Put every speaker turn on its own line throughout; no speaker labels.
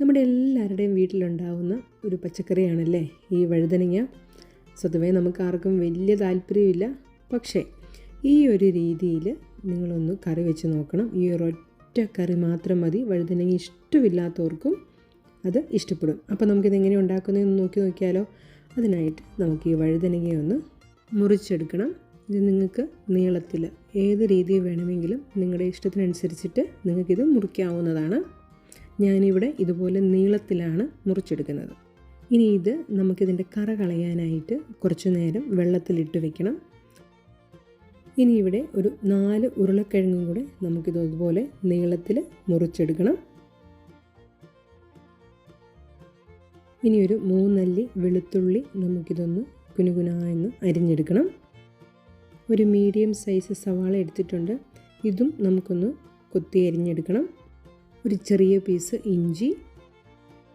നമ്മുടെ എല്ലാവരുടെയും വീട്ടിലുണ്ടാവുന്ന ഒരു പച്ചക്കറിയാണല്ലേ ഈ വഴുതനങ്ങ. സ്വതവേ നമുക്ക് ആർക്കും വലിയ താല്പര്യമില്ല. പക്ഷേ ഈ ഒരു രീതിയിൽ നിങ്ങളൊന്ന് കറി വെച്ച് നോക്കണം. ഈ ഒരൊറ്റ കറി മാത്രം മതി. വഴുതനങ്ങ ഇഷ്ടമില്ലാത്തവർക്കും അത് ഇഷ്ടപ്പെടും. അപ്പോൾ നമുക്കിത് എങ്ങനെ ഉണ്ടാക്കുന്നതെന്ന് നോക്കി നോക്കിയാലോ. അതിനായിട്ട് നമുക്ക് ഈ വഴുതനങ്ങയൊന്ന് മുറിച്ചെടുക്കണം. ഇത് നിങ്ങൾക്ക് നീളത്തിൽ ഏത് രീതിയിൽ വേണമെങ്കിലും നിങ്ങളുടെ ഇഷ്ടത്തിനനുസരിച്ചിട്ട് നിങ്ങൾക്കിത് മുറിക്കാവുന്നതാണ്. ഞാനിവിടെ ഇതുപോലെ നീളത്തിലാണ് മുറിച്ചെടുക്കുന്നത്. ഇനി ഇത് നമുക്കിതിന്റെ കറ കളയാനായിട്ട് കുറച്ചു നേരം വെള്ളത്തിലിട്ട് വെക്കണം. ഇനി ഇവിടെ ഒരു നാല് ഉരുളക്കിഴങ്ങും കൂടെ നമുക്കിത് അതുപോലെ നീളത്തിൽ മുറിച്ചെടുക്കണം. ഇനി ഒരു മൂന്നല്ലി വെളുത്തുള്ളി നമുക്കിതൊന്ന് കുനുകുന എന്ന് അരിഞ്ഞെടുക്കണം. ഒരു മീഡിയം സൈസ് സവാള എടുത്തിട്ടുണ്ട്. ഇതും നമുക്കൊന്ന് കൊത്തി അരിഞ്ഞെടുക്കണം. ഒരു ചെറിയ പീസ് ഇഞ്ചി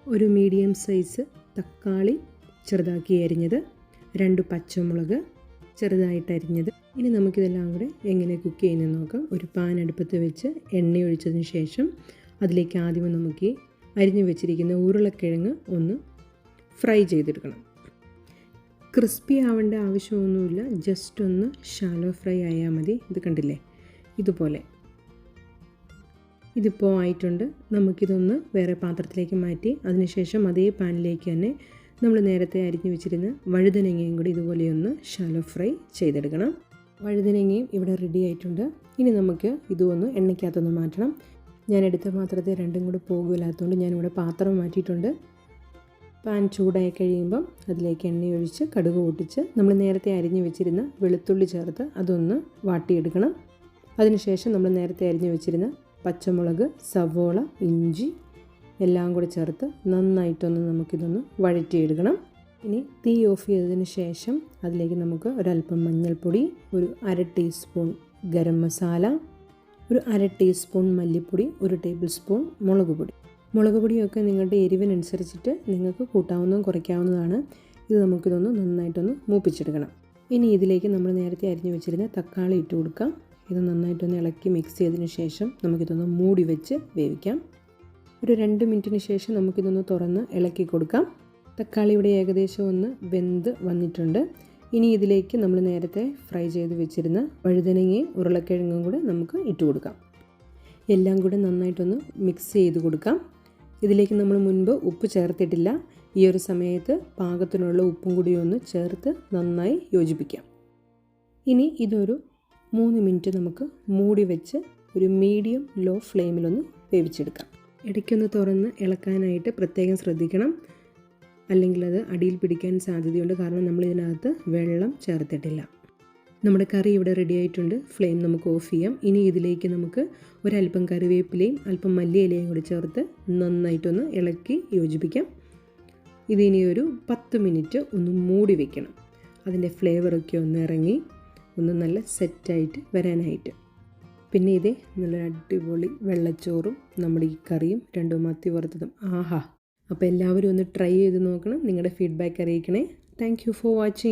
ഒരു മീഡിയം സൈസ് തക്കാളി ചെറുതാക്കി അരിഞ്ഞത് രണ്ട് പച്ചമുളക് ചെറുതായിട്ട് അരിഞ്ഞത്. ഇനി നമുക്കിതെല്ലാം കൂടെ എങ്ങനെ കുക്ക് ചെയ്യുന്നത് നോക്കാം. ഒരു പാൻ അടുപ്പത്ത് വെച്ച് എണ്ണ ഒഴിച്ചതിന് ശേഷം അതിലേക്ക് ആദ്യം നമുക്ക് അരിഞ്ഞു വെച്ചിരിക്കുന്ന ഉരുളക്കിഴങ്ങ് ഒന്ന് ഫ്രൈ ചെയ്തെടുക്കണം. ക്രിസ്പി ആവേണ്ട ആവശ്യമൊന്നുമില്ല. ജസ്റ്റ് ഒന്ന് ഷാലോ ഫ്രൈ ആയാൽ മതി. ഇത് കണ്ടില്ലേ? ഇതുപോലെ. ഇതിപ്പോൾ ആയിട്ടുണ്ട്. നമുക്കിതൊന്ന് വേറെ പാത്രത്തിലേക്ക് മാറ്റി അതിനുശേഷം അതേ പാനിലേക്ക് തന്നെ നമ്മൾ നേരത്തെ അരിഞ്ഞു വെച്ചിരുന്ന വഴുതനങ്ങയും കൂടി ഇതുപോലെയൊന്ന് ഷാലോ ഫ്രൈ ചെയ്തെടുക്കണം. വഴുതനങ്ങയും ഇവിടെ റെഡി ആയിട്ടുണ്ട്. ഇനി നമുക്ക് ഇതൊന്ന് എണ്ണയ്ക്കകത്തൊന്ന് മാറ്റണം. ഞാൻ എടുത്ത പാത്രത്തെ രണ്ടും കൂടെ പോകില്ലാത്തതുകൊണ്ട് ഞാനിവിടെ പാത്രം മാറ്റിയിട്ടുണ്ട്. പാൻ ചൂടായി കഴിയുമ്പം അതിലേക്ക് എണ്ണയൊഴിച്ച് കടുക് പൊട്ടിച്ച് നമ്മൾ നേരത്തെ അരിഞ്ഞു വെച്ചിരുന്ന വെളുത്തുള്ളി ചേർത്ത് അതൊന്ന് വാട്ടിയെടുക്കണം. അതിനുശേഷം നമ്മൾ നേരത്തെ അരിഞ്ഞു വെച്ചിരുന്ന പച്ചമുളക് സവോള ഇഞ്ചി എല്ലാം കൂടി ചേർത്ത് നന്നായിട്ടൊന്ന് നമുക്കിതൊന്ന് വഴറ്റിയെടുക്കണം. ഇനി തീ ഓഫ് ചെയ്തതിന് ശേഷം അതിലേക്ക് നമുക്ക് ഒരല്പം മഞ്ഞൾപ്പൊടി ഒരു അര ടീസ്പൂൺ ഗരം മസാല ഒരു അര ടീസ്പൂൺ മല്ലിപ്പൊടി ഒരു ടേബിൾ സ്പൂൺ മുളക് പൊടി. മുളക് പൊടിയൊക്കെ നിങ്ങളുടെ എരിവിനനുസരിച്ചിട്ട് നിങ്ങൾക്ക് കൂട്ടാവുന്നതും കുറയ്ക്കാവുന്നതാണ്. ഇത് നമുക്കിതൊന്ന് നന്നായിട്ടൊന്ന് മൂപ്പിച്ചെടുക്കണം. ഇനി ഇതിലേക്ക് നമ്മൾ നേരത്തെ അരിഞ്ഞു വെച്ചിരുന്ന തക്കാളി ഇട്ട് കൊടുക്കാം. ഇത് നന്നായിട്ടൊന്ന് ഇളക്കി മിക്സ് ചെയ്തതിന് ശേഷം നമുക്കിതൊന്ന് മൂടി വെച്ച് വേവിക്കാം. ഒരു രണ്ട് മിനിറ്റിന് ശേഷം നമുക്കിതൊന്ന് തുറന്ന് ഇളക്കി കൊടുക്കാം. തക്കാളി ഇവിടെ ഏകദേശം ഒന്ന് വെന്ത് വന്നിട്ടുണ്ട്. ഇനി ഇതിലേക്ക് നമ്മൾ നേരത്തെ ഫ്രൈ ചെയ്ത് വെച്ചിരുന്ന വഴുതനങ്ങയും ഉരുളക്കിഴങ്ങും കൂടെ നമുക്ക് ഇട്ട് കൊടുക്കാം. എല്ലാം കൂടെ നന്നായിട്ടൊന്ന് മിക്സ് ചെയ്ത് കൊടുക്കാം. ഇതിലേക്ക് നമ്മൾ മുൻപ് ഉപ്പ് ചേർത്തിട്ടില്ല. ഈ ഒരു സമയത്ത് പാകത്തിനുള്ള ഉപ്പും കൂടി ഒന്ന് ചേർത്ത് നന്നായി യോജിപ്പിക്കാം. ഇനി ഇതൊരു മൂന്ന് മിനിറ്റ് നമുക്ക് മൂടി വെച്ച് ഒരു മീഡിയം ലോ ഫ്ലെയിമിലൊന്ന് വേവിച്ചെടുക്കാം. ഇടയ്ക്കൊന്ന് തുറന്ന് ഇളക്കാനായിട്ട് പ്രത്യേകം ശ്രദ്ധിക്കണം. അല്ലെങ്കിൽ അത് അടിയിൽ പിടിക്കാൻ സാധ്യതയുണ്ട്. കാരണം നമ്മൾ ഇതിനകത്ത് വെള്ളം ചേർത്തിട്ടില്ല. നമ്മുടെ കറി ഇവിടെ റെഡി ആയിട്ടുണ്ട്. ഫ്ലെയിം നമുക്ക് ഓഫ് ചെയ്യാം. ഇനി ഇതിലേക്ക് നമുക്ക് ഒരല്പം കറിവേപ്പിലയും അല്പം മല്ലിയിലയും കൂടി ചേർത്ത് നന്നായിട്ടൊന്ന് ഇളക്കി യോജിപ്പിക്കാം. ഇതിനി ഒരു പത്ത് മിനിറ്റ് ഒന്ന് മൂടി വെക്കണം. അതിന്റെ ഫ്ലേവറൊക്കെ ഒന്ന് ഇറങ്ങി ഒന്ന് നല്ല സെറ്റായിട്ട് വരാനായിട്ട്. പിന്നെ ഇതേ നല്ല അടിപൊളി വെള്ളച്ചോറും നമ്മുടെ ഈ കറിയും രണ്ടും മത്തി വറുത്തതും. ആഹാ. അപ്പോൾ എല്ലാവരും ഒന്ന് ട്രൈ ചെയ്ത് നോക്കണം. നിങ്ങളുടെ ഫീഡ്ബാക്ക് അറിയിക്കണേ. Thank for watching